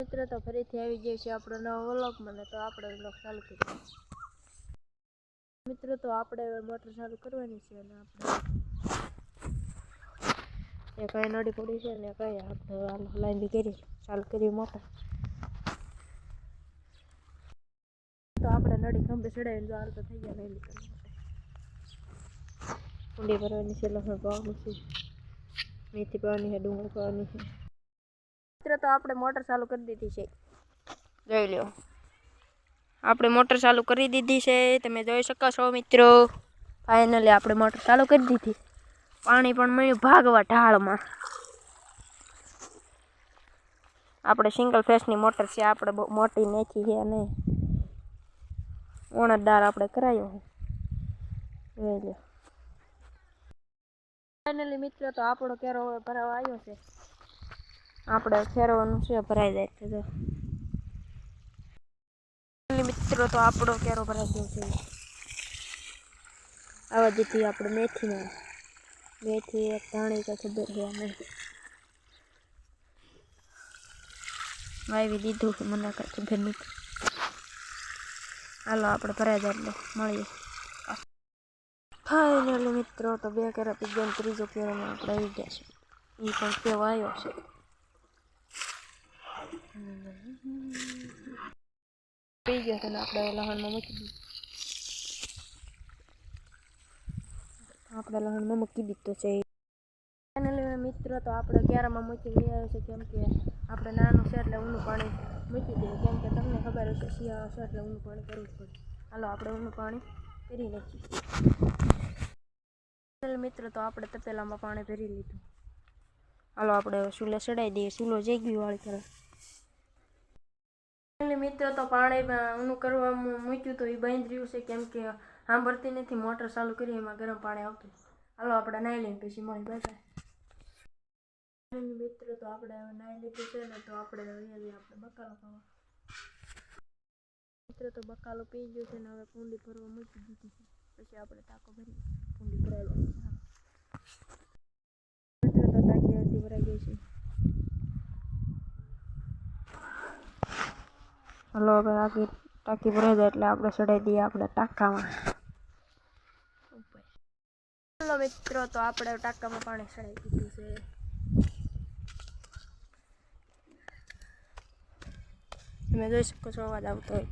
મિત્રો, તો ફરીથી આવી જાય છે આપણો નવો વ્લોગ. મને તો આપણે વ્લોગ ચાલુ કરીએ મિત્રો, તો આપણે હવે મોટર ચાલુ કરવાની છે અને આપણે એ કઈ નડી પડી છે ને કઈ આપણે લાઈન બી કરી ચાલુ કરી મોટર. તો આપણે નડી ખંભે ચડાવીને હાલ તો થઈ ગયા લાઈન કરવા ઊંડી ભરવાની છે, લસણ પાવાનું છે, મેથી પાવાની છે, ડુંગળી પાવાની છે. મિત્રો તો આપણે મોટર ચાલુ કરી દીધી છે. જોઈ લો આપણે મોટર ચાલુ કરી દીધી છે. તમે જોઈ શકો છો મિત્રો. ફાઇનલી આપણે મોટર ચાલુ કરી દીધી. પાણી પણ મળ્યું ભાગવા ઢાળમાં. આપણે સિંગલ ફેસની મોટર છે. આપણે બહુ મોટી નેખી છે નહીં ઓણતદાર આપણે કરાયો છે. જોઈ લો ફાઇનલી મિત્રો તો આપણો કેરો ભરાવા આવ્યો છે. આપણે ફેરવાનું છે, ભરાઈ જાય છે તો મિત્રો, તો આપણો કેરો ભરાઈ ગયો છે. આવા જેથી આપણે મેથીમાં મેથી એક ધાણી કે ખબર છે અમે વાવી દીધું છે, મને કાંઈ ખબર નથી. હાલો, આપણે ભરાઈ જાય એટલે મળીએ. ફાઇનલી મિત્રો, તો બે કેરા પી ગયા ને ત્રીજો કેરામાં આપણે આવી ગયા છે. એ પણ કેવો આવ્યો છે. પી ગયો છે ને આપણે લહણમાં મૂકી દીધું આપણે લહણમાં મૂકી દીધો છે ફાઇનલી મિત્રો તો આપણે ક્યારામાં મૂકી લઈ આવ્યો છે કેમ કે આપણે નાનું છે એટલે ઊનું પાણી. મૂકી દઈએ કેમ કે તમને ખબર હશે શિયાળો છે એટલે ઊનું પાણી. કરવું જ પડે હાલો આપણે ઊનું પાણી કરી નાખીએ મિત્રો તો આપણે તપેલામાં પાણી ભરી લીધું હાલો આપણે ચૂલે ચડાવી દઈએ ચૂલો જઈ ગયું વાળી ફાઇનલી મિત્રો તો પાણી ઊનું કરવા મૂક્યું તો એ બંધ રહ્યું છે કેમ કે સાંભળતી નથી, મોટર ચાલુ કરી, એમાં ગરમ પાણી આવતું હાલો આપણે નાહી લઈને પછી મળી બાય મિત્રો તો આપણે હવે નાહી લીધું છે ને તો આપણે આપણે બકાલો ખાવા. મિત્રો તો બકાલો પી ગયો છે ને હવે કુંડી ભરવા મૂકી દીધી છે. પછી આપણે ટાંકો ભરી કુંડી ભરાઈ મિત્રો તો ટાંકી અડધી ભરાઈ ગઈ છે હલો, હવે આખી ટાંકી ભરાઈ જાય એટલે આપણે ચડાવી દઈએ આપણે ટાંકામાં. હલો મિત્રો, તો આપણે ટાંકામાં પાણી ચડાવી દીધું છે. તમે જોઈ શકો છો અવાજ આવતો હોય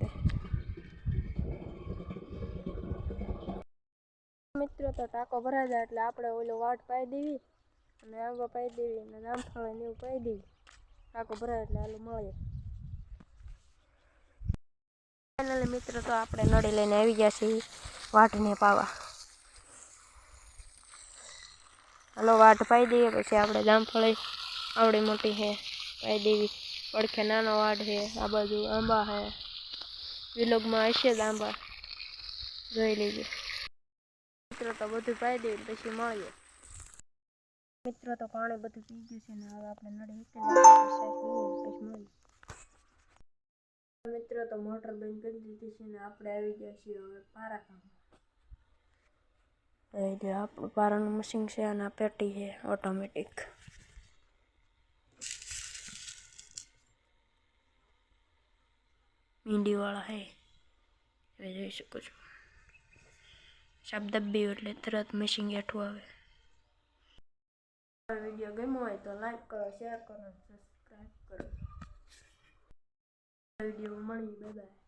મિત્રો, તો ટાંકો ભરાઈ જાય એટલે આપણે ઓલો વાટ પાઈ દેવી અને આંબો પાઈ દેવી અને જામફળ ને એવું પાઈ દેવી. ટાંકો ભરાય એટલે આલું મળીએ ફાઇનલી મિત્રો, તો આપણે નડી લઈને આવી ગયા છીએ વાટને પાવા. હલો, વાટ પાઈ દઈએ, પછી આપણે જામફળી આવડી મોટી છે, પાઈ દેવી. પડખે નાનો વાડ છે, આ બાજુ આંબા છે. વિલોગમાં હશે જ આંબા. જોઈ લેજો. મિત્રો, તો બધું પાઈ દેવી પછી મળીએ. મિત્રો, તો પાણી બધું પી ગયું છે ને, હવે આપણે નડી પછી મળીએ. મિત્રો, તો મોટર બંધ કરી છે ને આપણે આવી ગયા છીએ હવે પારા કામ આપણું પારાનું મશીન છે અને આ પેટી છે ઓટોમેટિક. મીંડીવાળા હે એ જોઈ શકો છો. શબ્દ દબ્બી એટલે તરત મશીન હેઠું આવે. વીડિયો ગમ્યો હોય તો લાઈક કરો, શેર કરો સબસ્ક્રાઈબ કરો. વીડિયો મળી બાય બાય